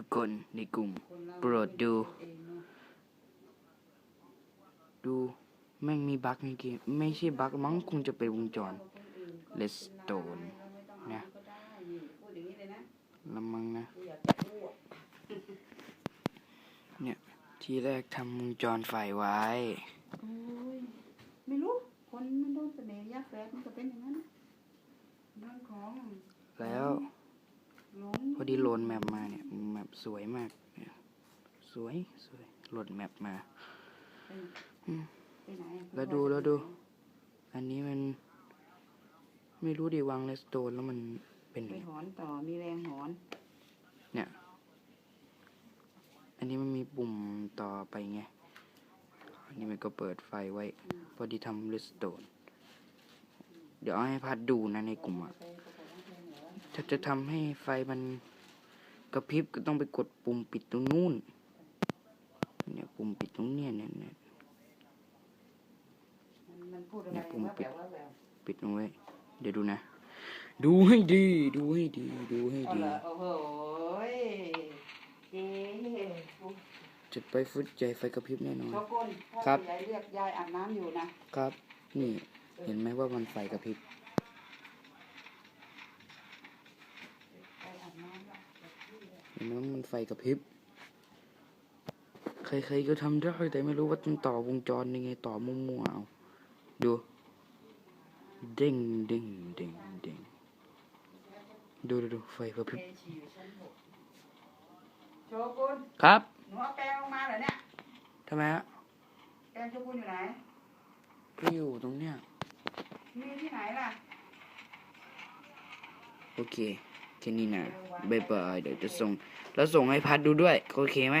ทุกคนในกลุ่มคนเราโปรดดูเองเนอะดูแม่งมีบั๊กในเกมไม่ใช่บั๊กมั้งคงจะเป็นวงจรคนอื่นก็ Let's เป็น Stone เราไม่ต้องนะเอาก็ได้นี่พูดอย่างนี้เลยนะละมังนะกูอยากจะพูดเนี่ย ทีแรกทำวงจรไฟไว้โอ้ยไม่รู้ คนมันโดนเสน่ห์ยักษ์แฝดมันก็เป็นอย่างนั้นเรื่องของแล้วหลงพอดีโหลดแมปมาเนี่ยแมป สวยมากเนี่ยสวยสวยโหลดแมปมาไปอืมไปไหนแล้วดูแล้วดู อันนี้มัน ไม่รู้ดิวางเลสโตนแล้วมันเป็นไปไงหอนต่อมีแรงหอน เนี่ย อันนี้มันมีปุ่มต่อไปไง อันนี้มันก็เปิดไฟไว้ พอดีทำเลสโตนเดี๋ยวเอาให้พัดดูนะในกลุ่มอะถ้าจะทำให้ไฟมัน กระพริบก็ต้องไปกดปุ่มปิดตรงนู้น เนี่ยปุ่มปิดตรงเนี้ยเนี่ยเนี่ยมันมันพูดอะไรเนี่ยปุ่มว่าปิแบดบว่าแบบปิดตรงไว้ เดี๋ยวดูนะ ดูให้ดี ดูให้ดี ดูให้เอาดีเหรอโอ้โหยเจ๊จุดไปฟุตใจไฟกระพริบแน่นอน โชกุนพ่อครับ ยายเรียกยายอาบน้ำอยู่นะครับ นี่ เห็นไหมว่ามันไฟกระพริบยายอาบน้ำละ เห็ นไหมว่ามันไฟกระพริบ ใครๆก็ทำได้แต่ไม่รู้ว่าต้องต่อวงจรยังไงต่อมั่วๆเอาดูเด้งเด้งเด้งเด้งดูดูดูไฟกระพริบเอชีอยู่ชั้นหกโชกุนครับหนูเอาแปรงลงมาเหรอเนี่ยทำไมฮะแปรงโชกุนอยู่ไหนก็อยู่ตรงเนี้ยมีที่ไหนล่ะ โอเค แค่นี้นะบ๊ายบายเดี๋ยวจะส่ง แล้วส่งให้พัดดูด้วย โอเคไหม